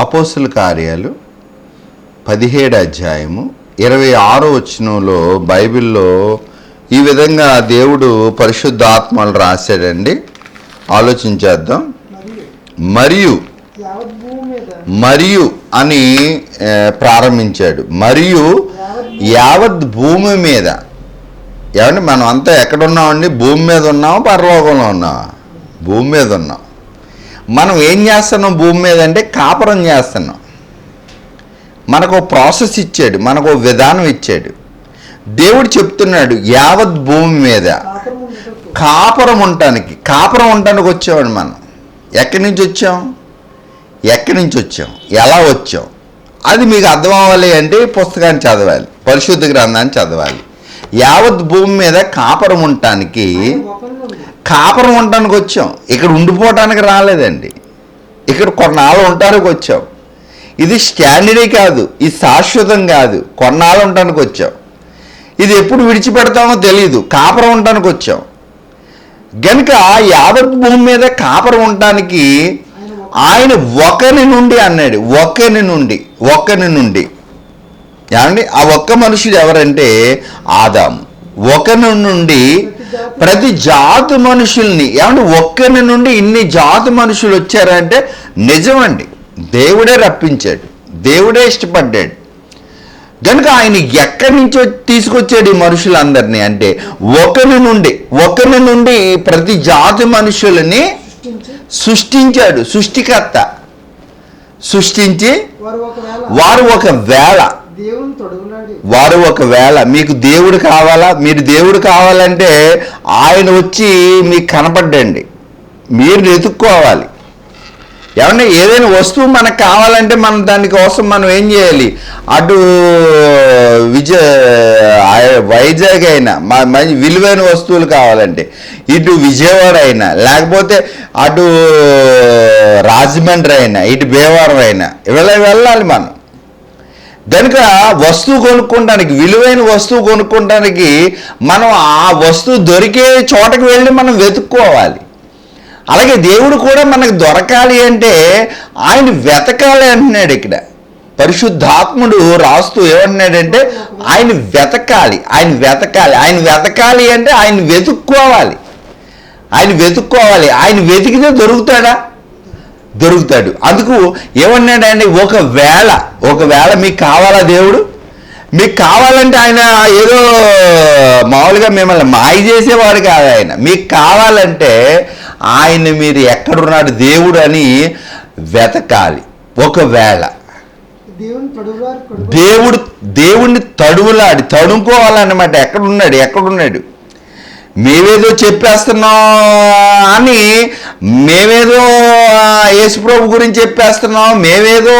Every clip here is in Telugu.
అపోస్తుల కార్యాలు పదిహేడు అధ్యాయము ఇరవై ఆరో వచ్చినంలో బైబిల్లో ఈ విధంగా దేవుడు పరిశుద్ధ ఆత్మలు రాశాడండి. ఆలోచించేద్దాం. మరియు మరియు అని ప్రారంభించాడు. మరియు యావత్ భూమి మీద ఏమంటే మనం అంతా ఎక్కడ ఉన్నామండి? భూమి మీద ఉన్నామా? పరలోకంలో ఉన్నామా? భూమి మీద ఉన్నాం మనం ఏం చేస్తున్నాం భూమి మీద అంటే కాపురం చేస్తున్నాం. మనకు ప్రాసెస్ ఇచ్చాడు మనకు ఒక విధానం ఇచ్చాడు. దేవుడు చెప్తున్నాడు యావత్ భూమి మీద కాపురం ఉండటానికి కాపురం ఉండటానికి వచ్చామండి మనం. ఎక్కడి నుంచి వచ్చాం? ఎక్కడి నుంచి వచ్చాం? ఎలా వచ్చాం? అది మీకు అర్థం అవ్వాలి అంటే పుస్తకాన్ని చదవాలి పరిశుద్ధ గ్రంథాన్ని చదవాలి. యావత్ భూమి మీద కాపురం ఉండటానికి కాపురం ఉండడానికి వచ్చాం. ఇక్కడ ఉండిపోవటానికి రాలేదండి. ఇక్కడ కొన్నాళ్ళు ఉండటానికి వచ్చాం. ఇది స్టాండర్డీ కాదు ఇది శాశ్వతం కాదు. కొన్నాళ్ళు ఉండటానికి వచ్చాం. ఇది ఎప్పుడు విడిచిపెడతామో తెలియదు కాపురం ఉండటానికి వచ్చాం. గనుక యావత్ భూమి మీద కాపురం ఉండటానికి ఆయన ఆయన ఒకరి నుండి అన్నాడు. ఒకరి నుండి ఒకరి నుండి. ఏమండి? ఆ ఒక్క మనుషుడు ఎవరంటే ఆదాము. ఒకరి నుండి ప్రతి జాతి మనుషుల్ని ఏమంటే ఒక్కరి నుండి ఇన్ని జాతి మనుషులు వచ్చారంటే నిజమండి. దేవుడే రప్పించాడు. దేవుడే ఇష్టపడ్డాడు. కనుక ఆయన ఎక్కడి నుంచో తీసుకొచ్చాడు ఈ మనుషులందరినీ అంటే ఒకరి నుండి ఒకరి నుండి ప్రతి జాతి మనుషులని సృష్టించి సృష్టించాడు. సృష్టికర్త. సృష్టించి వారు ఒకవేళ వారు ఒకవేళ మీకు దేవుడు కావాలా మీరు దేవుడు కావాలంటే ఆయన వచ్చి మీకు కనపడ్డండి. మీరు వెతుక్కోవాలి. ఏమన్నా ఏదైనా వస్తువు మనకు కావాలంటే మనం దానికోసం మనం ఏం చేయాలి? అటు విజయ వైజాగ్ అయినా మా మంచి విలువైన వస్తువులు కావాలంటే ఇటు విజయవాడ అయినా లేకపోతే అటు రాజమండ్రి అయినా ఇటు భీమవరం అయినా ఇవాళ వెళ్ళాలి మనం. కనుక వస్తువు కొనుక్కోవడానికి విలువైన వస్తువు కొనుక్కోవడానికి మనం ఆ వస్తువు దొరికే చోటకి వెళ్ళి మనం వెతుక్కోవాలి. అలాగే దేవుడు కూడా మనకు దొరకాలి అంటే ఆయన వెతకాలి అంటున్నాడు ఇక్కడ. పరిశుద్ధాత్ముడు రాస్తూ ఏమంటున్నాడంటే ఆయన వెతకాలి ఆయన వెతకాలి ఆయన వెతకాలి అంటే ఆయన వెతుక్కోవాలి. ఆయన వెతుక్కోవాలి ఆయన వెతికితే దొరుకుతాడా? దొరుకుతాడు. అందుకు ఏమన్నాడండి ఒకవేళ ఒకవేళ మీకు కావాలా దేవుడు? మీకు కావాలంటే ఆయన ఏదో మామూలుగా మిమ్మల్ని మాయ చేసేవాడు కాదు ఆయన. మీకు కావాలంటే ఆయన మీరు ఎక్కడున్నాడు దేవుడు అని వెతకాలి. ఒకవేళ దేవుడు దేవుణ్ణి తడువులాడి తడుముకోవాలన్నమాట. ఎక్కడున్నాడు? ఎక్కడున్నాడు? మేమేదో చెప్పేస్తున్నాం అని మేమేదో యేసుప్రభు గురించి చెప్పేస్తున్నాం మేమేదో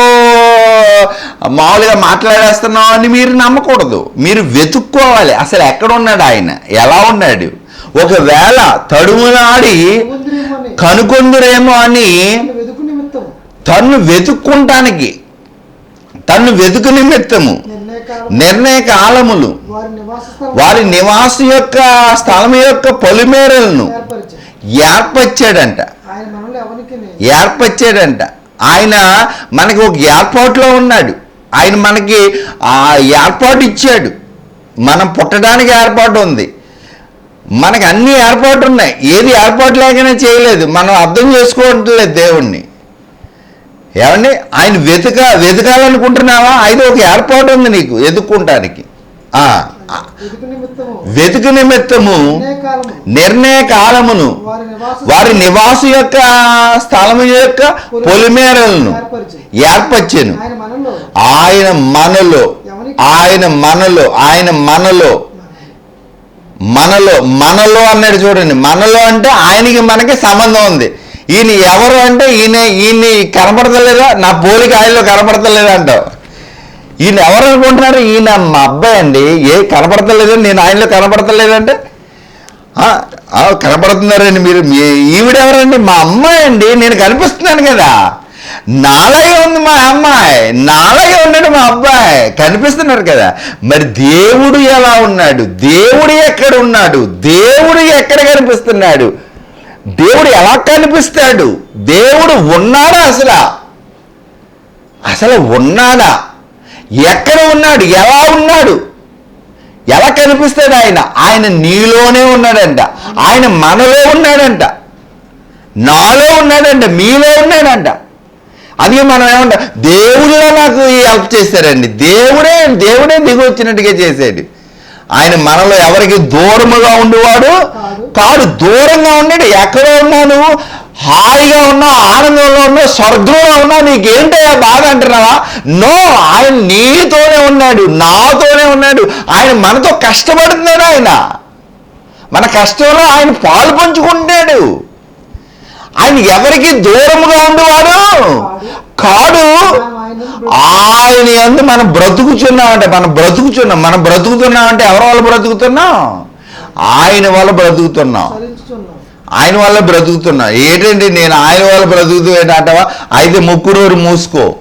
మామూలుగా మాట్లాడేస్తున్నాం అని మీరు నమ్మకూడదు. మీరు వెతుక్కోవాలి. అసలు ఎక్కడ ఉన్నాడు ఆయన? ఎలా ఉన్నాడు? ఒకవేళ తడుములాడి సముద్రమని కనుకొందురేమో అని తన్ను వెతుక్కుంటానికి తన్ను వెతుకు నిమిత్తము. నిర్ణయ కాలములు వారి నివాస యొక్క స్థలం యొక్క పొలిమేరలను ఏర్పరిచాడంట. ఏర్పరిచాడంట. ఆయన మనకి ఒక ఏర్పాటులో ఉన్నాడు. ఆయన మనకి ఆ ఏర్పాటు ఇచ్చాడు. మనం పుట్టడానికి ఏర్పాటు ఉంది. మనకి అన్ని ఏర్పాటు ఉన్నాయి. ఏది ఏర్పాటు లేకనే చేయలేదు. మనం అర్థం చేసుకోవట్లేదు దేవుణ్ణి. ఏమండి? ఆయన వెతక వెతకాలనుకుంటున్నావా? అయితే ఒక ఏర్పాటు ఉంది నీకు వెతుక్కుంటానికి వెతుకు నిమిత్తము నిర్ణయ కాలమును వారి నివాసు యొక్క స్థలము యొక్క పొలిమేరలను ఏర్పరిచాను. ఆయన మనలో ఆయన మనలో ఆయన మనలో ఆయన మనలో మనలో మనలో అన్నాడు చూడండి. మనలో అంటే ఆయనకి మనకి సంబంధం ఉంది. ఈయన ఎవరు అంటే ఈయన ఈయన కనపడతలేదా? నా పోలిక ఆయనలో కనపడతలేదా అంటావు ఈయన ఎవరు అనుకుంటున్నారు? ఈయన మా అబ్బాయి అండి. ఏ కనపడతలేదు? నేను ఆయనలో కనపడతలేదంటే ఆ, కనపడుతున్నారండి మీరు. ఈవిడెవరండి మా అమ్మాయి అండి. నేను కనిపిస్తున్నాను కదా. నాలాగే ఉంది మా అమ్మాయి. నాలాగే ఉన్నాడు మా అబ్బాయి. కనిపిస్తున్నారు కదా. మరి దేవుడు ఎలా ఉన్నాడు? దేవుడు ఎక్కడ ఉన్నాడు? దేవుడు ఎక్కడ కనిపిస్తున్నాడు? దేవుడు ఎలా కనిపిస్తాడు? దేవుడు ఉన్నాడా అసలు? అసలు ఉన్నాడా? ఎక్కడ ఉన్నాడు? ఎలా ఉన్నాడు? ఎలా కనిపిస్తాడు ఆయన? ఆయన నీలోనే ఉన్నాడంట. ఆయన మనలో ఉన్నాడంట. నాలో ఉన్నాడంట. మీలో ఉన్నాడంట. అది మనం ఏమంటాం? దేవుడిలో నాకు హెల్ప్ చేశారండి దేవుడే దేవుడే దిగి వచ్చినట్టుగా చేసాడు ఆయన మనలో ఎవరికి దూరముగా ఉండేవాడు? కాదు దూరంగా ఉన్నాడు ఎక్కడో ఉన్నావు నువ్వు? హాయిగా ఉన్నావు ఆనందంలో ఉన్నావు స్వర్గంలో ఉన్నావు నీకేంటయ్యా బాధ అంటున్నావా? నో ఆయన నీతోనే ఉన్నాడు నాతోనే ఉన్నాడు. ఆయన మనతో కష్టపడుతున్నాడు ఆయన. మన కష్టంలో ఆయన పాలు పంచుకుంటున్నాడు. ఆయన ఎవరికి దూరముగా ఉండేవాడు? కాడు. ఆయన ఎందు మనం బ్రతుకుచున్నామంటే మనం బ్రతుకుచున్నాం. మనం బ్రతుకుతున్నామంటే ఎవరి వల్ల బ్రతుకుతున్నాం? ఆయన వల్ల బ్రతుకుతున్నాం. ఆయన వల్ల బ్రతుకుతున్నా. ఏంటండి నేను ఆయన వల్ల బ్రతుకుతూ ఏంటంటావా? అయితే ముక్కుడోరు మూసుకో.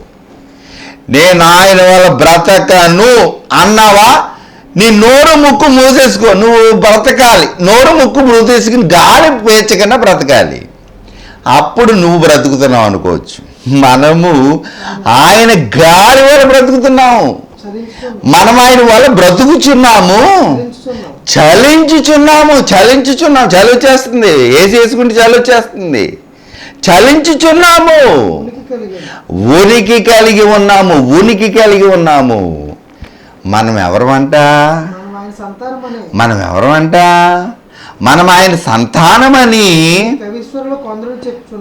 నేను ఆయన వల్ల బ్రతకను అన్నావా? నీ నోరు ముక్కు మూసేసుకో. నువ్వు బ్రతకాలి. నోరు ముక్కు మూసేసుకుని గాలి పేర్చకుండా బ్రతకాలి. అప్పుడు నువ్వు బ్రతుకుతున్నావు అనుకోవచ్చు. మనము ఆయన గాలి వల్ల బ్రతుకుతున్నాము. మనం ఆయన వల్ల బ్రతుకుచున్నాము. చలించుచున్నాం చలించుచున్నాము. చలించుచున్నాం చలి వచ్చేస్తుంది. ఏ చేసుకుంటే చలి వచ్చేస్తుంది. చలించుచున్నాము. ఉనికి కలిగి ఉన్నాము. ఉనికి కలిగి ఉన్నాము. మనం ఎవరమంట? మనం ఎవరమంట? మనం ఆయన సంతానమని.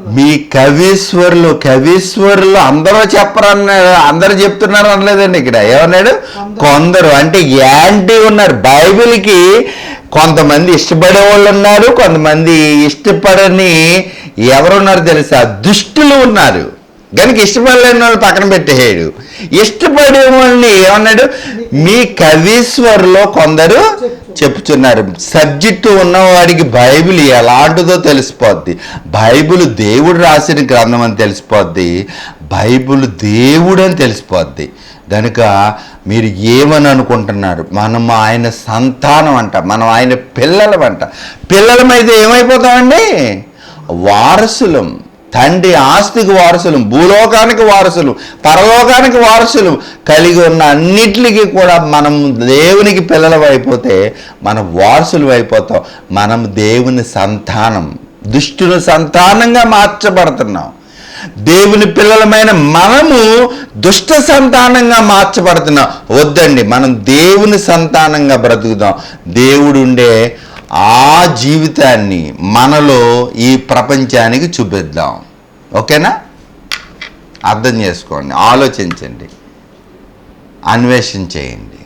మీ కవీశ్వరులు కవీశ్వరులు అందరూ చెప్పరన్నారు అందరూ చెప్తున్నారు అనలేదండి ఇక్కడ. ఏమన్నాడు? కొందరు. అంటే యాంటీ ఉన్నారు. బైబిల్కి కొంతమంది ఇష్టపడే వాళ్ళు ఉన్నారు కొంతమంది ఇష్టపడని ఎవరున్నారు తెలుసా? దుష్టులు ఉన్నారు. కనుక ఇష్టపడలేని వాళ్ళు పక్కన పెట్టేయాడు ఇష్టపడే వాళ్ళని ఏమన్నాడు? మీ కవీశ్వరులో కొందరు చెప్పుచున్నారు. సబ్జెక్టు ఉన్నవాడికి బైబిల్ ఎలాంటిదో తెలిసిపోద్ది. బైబిల్ దేవుడు రాసిన గ్రంథం అని తెలిసిపోద్ది. బైబిల్ దేవుడు అని తెలిసిపోద్ది. కనుక మీరు ఏమని అనుకుంటున్నారు? మనం ఆయన సంతానం అంట మనం ఆయన పిల్లలం అంట. పిల్లలమైతే ఏమైపోతామండి? వారసులం. తండ్రి ఆస్తికి వారసులు భూలోకానికి వారసులు పరలోకానికి వారసులు కలిగి ఉన్న అన్నిటికీ కూడా మనం దేవునికి పిల్లలు అయిపోతే మనం వారసులు అయిపోతాం. మనం దేవుని సంతానం దుష్టుని సంతానంగా మార్చబడుతున్నాం. దేవుని పిల్లలమైన మనము దుష్ట సంతానంగా మార్చబడుతున్నాం. వద్దండి మనం దేవుని సంతానంగా బ్రతుకుదాం. దేవుడు ఉండే ఆ జీవితాన్ని మనలో ఈ ప్రపంచానికి చూపిద్దాం. ఓకేనా? అర్థం చేసుకోండి ఆలోచించండి అన్వేషణ చేయండి